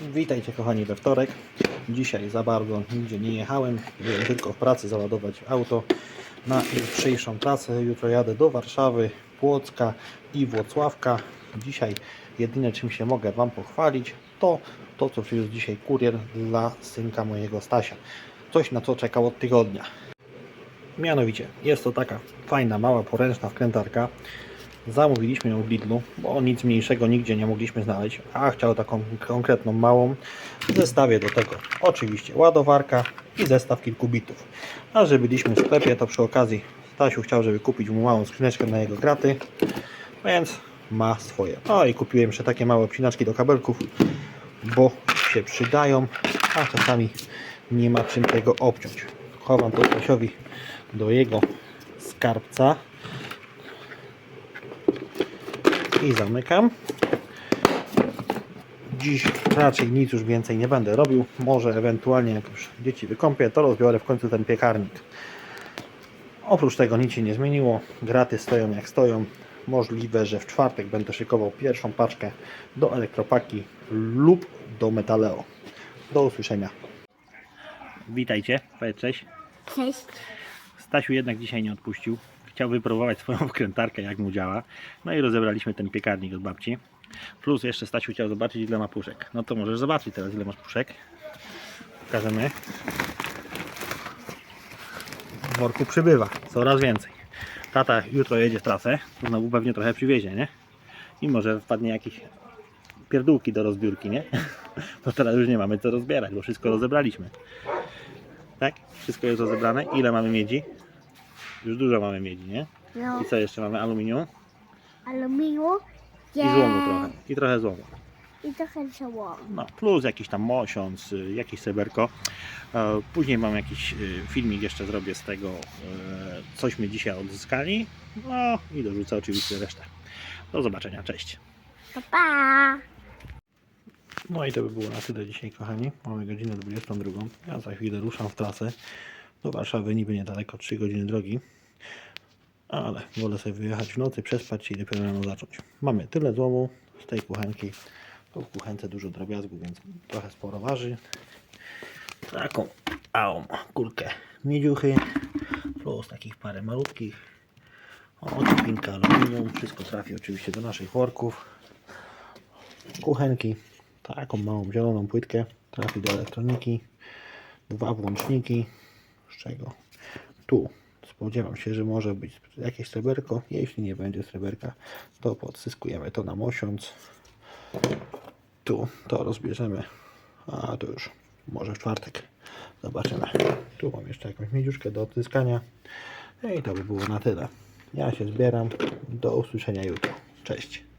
Witajcie kochani we wtorek. Dzisiaj za bardzo nigdzie nie jechałem. Byłem tylko w pracy załadować auto na jutrzejszą pracę. Jutro jadę do Warszawy, Płocka i Włocławka. Dzisiaj jedyne czym się mogę Wam pochwalić to to co przywiózł dzisiaj kurier dla synka mojego Stasia. Coś na co czekał od tygodnia. Mianowicie jest to taka fajna, mała, poręczna wkrętarka. Zamówiliśmy ją w Lidlu, bo nic mniejszego nigdzie nie mogliśmy znaleźć, a chciał taką konkretną małą. W zestawie do tego oczywiście ładowarka i zestaw kilku bitów. A że byliśmy w sklepie, to przy okazji Stasiu chciał, żeby kupić mu małą skrzyneczkę na jego graty, więc ma swoje. No i kupiłem jeszcze takie małe obcinaczki do kabelków, bo się przydają, a czasami nie ma czym tego obciąć. Chowam to Stasiowi do jego skarbca i zamykam. Dziś raczej nic już więcej nie będę robił. Może ewentualnie jak już dzieci wykąpię, to rozbiorę w końcu ten piekarnik. Oprócz tego nic się nie zmieniło. Graty stoją jak stoją. Możliwe, że w czwartek będę szykował pierwszą paczkę do elektropaki lub do Metaleo. Do usłyszenia. Witajcie, powiedz cześć. Cześć. Stasiu jednak dzisiaj nie odpuścił. Chciał wypróbować swoją wkrętarkę, jak mu działa. No i rozebraliśmy ten piekarnik od babci. Plus jeszcze Stasiu chciał zobaczyć, ile ma puszek. No to możesz zobaczyć teraz, ile masz puszek. Pokażemy. W worku przybywa, coraz więcej. Tata jutro jedzie w trasę, to znowu pewnie trochę przywiezie, nie? I może wpadnie jakieś pierdółki do rozbiórki, nie? To teraz już nie mamy co rozbierać, bo wszystko rozebraliśmy. Tak? Wszystko jest rozebrane. Ile mamy miedzi? Już dużo mamy miedzi, nie? No, I co jeszcze mamy? Aluminium aluminium. i złomu trochę. I trochę złomu. I trochę złomu. No, plus jakiś tam mosiąc, y, jakieś seberko. E, Później mam jakiś y, filmik jeszcze zrobię z tego, e, cośmy dzisiaj odzyskali. No i dorzucę oczywiście resztę. Do zobaczenia, cześć. Pa, pa. No i to by było na tyle dzisiaj, kochani. Mamy godzinę 22. Ja za chwilę ruszam w trasę. Do Warszawy niby niedaleko, 3 godziny drogi. Ale wolę sobie wyjechać w nocy, przespać się i dopiero rano zacząć. Mamy tyle złomu z tej kuchenki. To w kuchence dużo drobiazgu, więc trochę sporo waży. Taką małą kulkę miedziuchy. Plus takich parę malutkich. O, pinka aluminium. Wszystko trafi oczywiście do naszych worków kuchenki, taką małą zieloną płytkę, trafi do elektroniki, dwa włączniki, z czego? Tu. Spodziewam się, że może być jakieś sreberko, jeśli nie będzie sreberka, to podsyskujemy to na mosiąc, tu to rozbierzemy, a to już może w czwartek, zobaczymy, tu mam jeszcze jakąś miedziuszkę do odzyskania. I to by było na tyle. Ja się zbieram, do usłyszenia jutro, cześć.